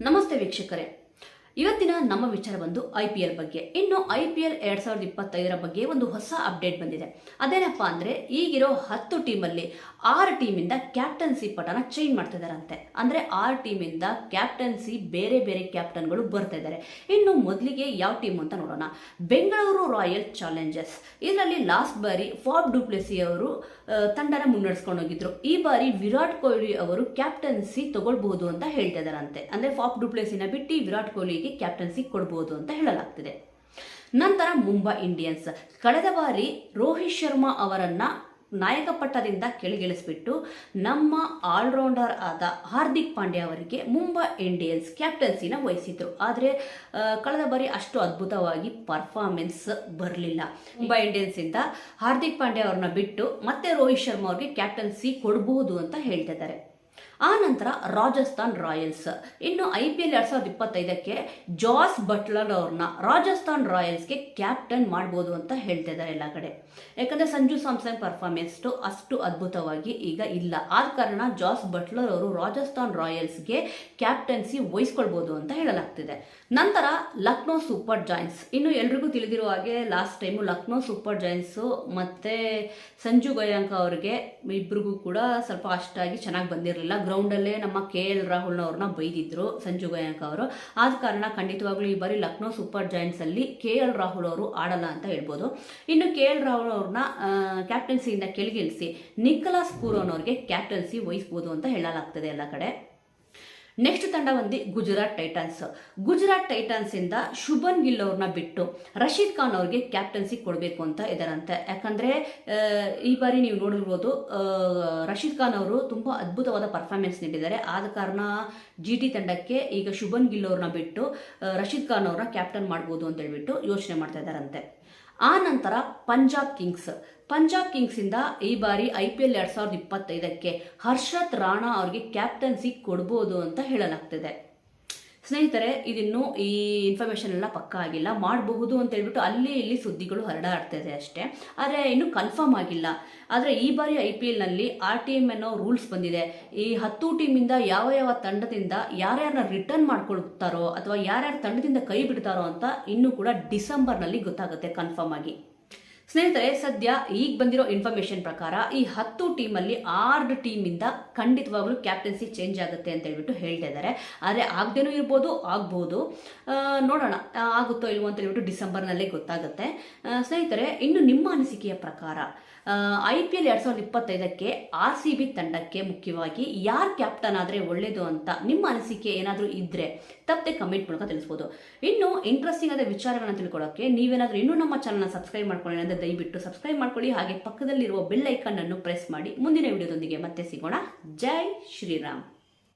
ನಮಸ್ತೆ ವೀಕ್ಷಕರೇ. ಇವತ್ತಿನ ನಮ್ಮ ವಿಚಾರ ಬಂದು ಐ ಪಿ ಎಲ್ ಬಗ್ಗೆ. ಇನ್ನು ಐ ಪಿ ಎಲ್ ಎರಡ್ ಸಾವಿರದ ಇಪ್ಪತ್ತೈದರ ಬಗ್ಗೆ ಒಂದು ಹೊಸ ಅಪ್ಡೇಟ್ ಬಂದಿದೆ. ಅದೇನಪ್ಪ ಅಂದ್ರೆ ಈಗಿರೋ ಹತ್ತು ಟೀಮಲ್ಲಿ ಆರು ಟೀಮಿಂದ ಕ್ಯಾಪ್ಟನ್ಸಿ ಪಟನ ಚೇಂಜ್ ಮಾಡ್ತಾ ಇದಾರಂತೆ ಅಂದ್ರೆ ಆರು ಟೀಮಿಂದ ಕ್ಯಾಪ್ಟನ್ಸಿ ಬೇರೆ ಬೇರೆ ಕ್ಯಾಪ್ಟನ್ಗಳು ಬರ್ತಾ ಇದ್ದಾರೆ. ಇನ್ನು ಮೊದಲಿಗೆ ಯಾವ ಟೀಮ್ ಅಂತ ನೋಡೋಣ. Bengaluru Royal Challengers. ಇದರಲ್ಲಿ ಲಾಸ್ಟ್ ಬಾರಿ ಫಾಬ್ ಡುಪ್ಲೆಸಿ ಅವರು ತಂಡನ ಮುನ್ನಡೆಸ್ಕೊಂಡು ಹೋಗಿದ್ರು. ಈ ಬಾರಿ ವಿರಾಟ್ ಕೊಹ್ಲಿ ಅವರು ಕ್ಯಾಪ್ಟನ್ಸಿ ತಗೊಳ್ಬಹುದು ಅಂತ ಹೇಳ್ತಾ ಇದಾರಂತೆ ಅಂದ್ರೆ ಫಾಪ್ ಡುಪ್ಲೆಸಿನ ಬಿಟ್ಟು ವಿರಾಟ್ ಕೊಹ್ಲಿಗೆ ಕ್ಯಾಪ್ಟನ್ಸಿ ಕೊಡ್ಬೋದು ಅಂತ ಹೇಳಲಾಗ್ತಿದೆ. ನಂತರ ಮುಂಬೈ ಇಂಡಿಯನ್ಸ್ ಕಳೆದ ಬಾರಿ ರೋಹಿತ್ ಶರ್ಮಾ ಅವರನ್ನ ನಾಯಕ ಪಟ್ಟದಿಂದ ಕೆಳಗಿಳಿಸ್ಬಿಟ್ಟು ನಮ್ಮ ಆಲ್ರೌಂಡರ್ ಆದ ಹಾರ್ದಿಕ್ ಪಾಂಡ್ಯ ಅವರಿಗೆ ಮುಂಬೈ ಇಂಡಿಯನ್ಸ್ ಕ್ಯಾಪ್ಟನ್ಸಿನ ವಹಿಸಿದ್ರು. ಆದರೆ ಕಳೆದ ಬಾರಿ ಅಷ್ಟು ಅದ್ಭುತವಾಗಿ ಪರ್ಫಾರ್ಮೆನ್ಸ್ ಬರಲಿಲ್ಲ. ಮುಂಬೈ ಇಂಡಿಯನ್ಸ್ ಇಂದ ಹಾರ್ದಿಕ್ ಪಾಂಡ್ಯ ಅವ್ರನ್ನ ಬಿಟ್ಟು ಮತ್ತೆ ರೋಹಿತ್ ಶರ್ಮಾ ಅವ್ರಿಗೆ ಕ್ಯಾಪ್ಟನ್ಸಿ ಕೊಡಬಹುದು ಅಂತ ಹೇಳ್ತಿದ್ದಾರೆ. ಆ ನಂತರ ರಾಜಸ್ಥಾನ್ ರಾಯಲ್ಸ್. ಇನ್ನು ಐ ಪಿ ಎಲ್ ಎರಡ್ ಸಾವಿರದ ಇಪ್ಪತ್ತೈದಕ್ಕೆ ಜಾಸ್ ಬಟ್ಲರ್ ಅವ್ರನ್ನ ರಾಜಸ್ಥಾನ್ ರಾಯಲ್ಸ್ಗೆ ಕ್ಯಾಪ್ಟನ್ ಮಾಡ್ಬೋದು ಅಂತ ಹೇಳ್ತಾ ಇದ್ದಾರೆ ಎಲ್ಲ ಕಡೆ. ಯಾಕಂದರೆ ಸಂಜು ಸಾಮ್ಸನ್ ಪರ್ಫಾರ್ಮೆನ್ಸ್ ಅಷ್ಟು ಅದ್ಭುತವಾಗಿ ಈಗ ಇಲ್ಲ. ಆದ ಕಾರಣ ಜಾಸ್ ಬಟ್ಲರ್ ಅವರು ರಾಜಸ್ಥಾನ್ ರಾಯಲ್ಸ್ಗೆ ಕ್ಯಾಪ್ಟನ್ಸಿ ವಹಿಸ್ಕೊಳ್ಬೋದು ಅಂತ ಹೇಳಲಾಗ್ತಿದೆ. ನಂತರ ಲಕ್ನೋ ಸೂಪರ್ ಜಾಯಿಂಟ್ಸ್. ಇನ್ನು ಎಲ್ರಿಗೂ ತಿಳಿದಿರುವ ಹಾಗೆ last time Lucknow super giants ಮತ್ತು ಸಂಜು ಗಯಾಂಕ ಅವರಿಗೆ ಇಬ್ಬರಿಗೂ ಕೂಡ ಸ್ವಲ್ಪ ಅಷ್ಟಾಗಿ ಚೆನ್ನಾಗಿ ಬಂದಿರಲಿಲ್ಲ. ಗ್ರೌಂಡಲ್ಲೇ ನಮ್ಮ ಕೆ ಎಲ್ ರಾಹುಲ್ನವ್ರನ್ನ ಬೈದಿದ್ರು, ಸಂಜು ಗಯಾಂಕ ಅವರು. ಆದ ಕಾರಣ ಖಂಡಿತವಾಗ್ಲೂ ಈ ಬಾರಿ ಲಕ್ನೋ ಸೂಪರ್ ಜಾಯಿಂಟ್ಸ್ ಅಲ್ಲಿ ಕೆ ಎಲ್ ರಾಹುಲ್ ಅವರು ಆಡಲ್ಲ ಅಂತ ಹೇಳ್ಬೋದು. ಇನ್ನು ಕೆ ಎಲ್ ರಾಹುಲ್ ಅವ್ರನ್ನ ಕ್ಯಾಪ್ಟನ್ಸಿಯಿಂದ ಕೆಳಗಿಳಿಸಿ ನಿಖಲಾಸ್ ಕೂರೋನ್ ಅವ್ರಿಗೆ ಕ್ಯಾಪ್ಟನ್ಸಿ ವಹಿಸ್ಬೋದು ಅಂತ ಹೇಳಲಾಗ್ತದೆ ಎಲ್ಲ ಕಡೆ. ನೆಕ್ಸ್ಟ್ ತಂಡ ಬಂದು ಗುಜರಾತ್ ಟೈಟನ್ಸ್ ಗುಜರಾತ್ ಟೈಟನ್ಸ್ ಇಂದ ಶುಭನ್ ಗಿಲ್ ಅವ್ರನ್ನ ಬಿಟ್ಟು ರಶೀದ್ ಖಾನ್ ಅವ್ರಿಗೆ ಕ್ಯಾಪ್ಟನ್ಸಿ ಕೊಡಬೇಕು ಅಂತ ಇದಾರಂತೆ. ಯಾಕಂದ್ರೆ ಈ ಬಾರಿ ನೀವು ನೋಡಿರ್ಬೋದು ರಶೀದ್ ಖಾನ್ ಅವರು ತುಂಬಾ ಅದ್ಭುತವಾದ ಪರ್ಫಾರ್ಮೆನ್ಸ್ ನೀಡಿದ್ದಾರೆ. ಆದ ಕಾರಣ ಜಿ ಟಿ ತಂಡಕ್ಕೆ ಈಗ ಶುಭನ್ ಗಿಲ್ ಅವ್ರನ್ನ ಬಿಟ್ಟು ರಶೀದ್ ಖಾನ್ ಅವ್ರನ್ನ ಕ್ಯಾಪ್ಟನ್ ಮಾಡ್ಬೋದು ಅಂತ ಹೇಳ್ಬಿಟ್ಟು ಯೋಚನೆ ಮಾಡ್ತಾ ಇದ್ದಾರಂತೆ ಆ ನಂತರ ಪಂಜಾಬ್ ಕಿಂಗ್ಸ್. ಪಂಜಾಬ್ ಕಿಂಗ್ಸ್ ಇಂದ ಈ ಬಾರಿ ಐ ಪಿ ಎಲ್ ಎರಡ್ ಸಾವಿರದ ಇಪ್ಪತ್ತೈದಕ್ಕೆ ಹರ್ಷತ್ ರಾಣಾ ಅವ್ರಿಗೆ ಕ್ಯಾಪ್ಟನ್ಸಿ ಕೊಡ್ಬೋದು ಅಂತ ಹೇಳಲಾಗ್ತಿದೆ. ಸ್ನೇಹಿತರೆ, ಇದಿನ್ನೂ ಈ ಇನ್ಫಾರ್ಮೇಶನ್ ಎಲ್ಲ ಪಕ್ಕ ಆಗಿಲ್ಲ. ಮಾಡಬಹುದು ಅಂತ ಹೇಳ್ಬಿಟ್ಟು ಅಲ್ಲಿ ಇಲ್ಲಿ ಸುದ್ದಿಗಳು ಹರಡಾಡ್ತಿದೆ ಅಷ್ಟೇ. ಆದರೆ ಇನ್ನೂ ಕನ್ಫರ್ಮ್ ಆಗಿಲ್ಲ. ಆದರೆ ಈ ಬಾರಿ ಐ ಪಿ ಎಲ್ನಲ್ಲಿ ಆರ್ ಟಿ ಎಂ ಅನ್ನೋ ರೂಲ್ಸ್ ಬಂದಿದೆ. ಈ ಹತ್ತು ಟೀಮಿಂದ ಯಾವ ಯಾವ ತಂಡದಿಂದ ಯಾರ್ಯಾರನ್ನ ರಿಟರ್ನ್ ಮಾಡ್ಕೊಳ್ತಾರೋ ಅಥವಾ ಯಾರ್ಯಾರ ತಂಡದಿಂದ ಕೈ ಬಿಡ್ತಾರೋ ಅಂತ ಇನ್ನೂ ಕೂಡ ಡಿಸೆಂಬರ್ನಲ್ಲಿ ಗೊತ್ತಾಗುತ್ತೆ ಕನ್ಫರ್ಮ್ ಆಗಿ. ಸ್ನೇಹಿತರೆ, ಸದ್ಯ ಈಗ ಬಂದಿರೋ ಇನ್ಫಾರ್ಮೇಶನ್ ಪ್ರಕಾರ ಈ ಹತ್ತು ಟೀಮಲ್ಲಿ ಆರು ಟೀಮಿಂದ ಖಂಡಿತವಾಗ್ಲೂ ಕ್ಯಾಪ್ಟನ್ಸಿ ಚೇಂಜ್ ಆಗುತ್ತೆ ಅಂತ ಹೇಳ್ಬಿಟ್ಟು ಹೇಳ್ತಾ ಇದ್ದಾರೆ. ಆದರೆ ಆಗದೇನೂ ಇರ್ಬೋದು, ಆಗ್ಬೋದು. ನೋಡೋಣ ಆಗುತ್ತೋ ಇಲ್ವೋ ಅಂತ ಹೇಳ್ಬಿಟ್ಟು ಡಿಸೆಂಬರ್ನಲ್ಲೇ ಗೊತ್ತಾಗುತ್ತೆ. ಸ್ನೇಹಿತರೆ, ಇನ್ನು ನಿಮ್ಮ ಅನಿಸಿಕೆಯ ಪ್ರಕಾರ ಐ ಪಿ ಎಲ್ ಎರಡ್ ಸಾವಿರದ ಇಪ್ಪತ್ತೈದಕ್ಕೆ ಆರ್ ಸಿ ಬಿ ತಂಡಕ್ಕೆ ಮುಖ್ಯವಾಗಿ ಯಾರು ಕ್ಯಾಪ್ಟನ್ ಆದರೆ ಒಳ್ಳೇದು ಅಂತ ನಿಮ್ಮ ಅನಿಸಿಕೆ ಏನಾದರೂ ಇದ್ದರೆ ತಪ್ಪದೆ ಕಮೆಂಟ್ ಮೂಲಕ ತಿಳಿಸ್ಬೋದು. ಇನ್ನು ಇಂಟ್ರೆಸ್ಟಿಂಗ್ ಆದ ವಿಚಾರಗಳನ್ನ ತಿಳ್ಕೊಳ್ಳೋಕೆ ನೀವೇನಾದರೂ ಇನ್ನೂ ನಮ್ಮ ಚಾನಲ್ನ ಸಬ್ಸ್ಕ್ರೈಬ್ ಮಾಡ್ಕೊಳ್ಳಿ ಅಂದರೆ ದಯವಿಟ್ಟು ಸಬ್ಸ್ಕ್ರೈಬ್ ಮಾಡ್ಕೊಳ್ಳಿ. ಹಾಗೆ ಪಕ್ಕದಲ್ಲಿರುವ ಬೆಲ್ ಐಕನ್ ಅನ್ನು ಪ್ರೆಸ್ ಮಾಡಿ. ಮುಂದಿನ ವಿಡಿಯೋದೊಂದಿಗೆ ಮತ್ತೆ ಸಿಗೋಣ. ಜೈ ಶ್ರೀರಾಮ್.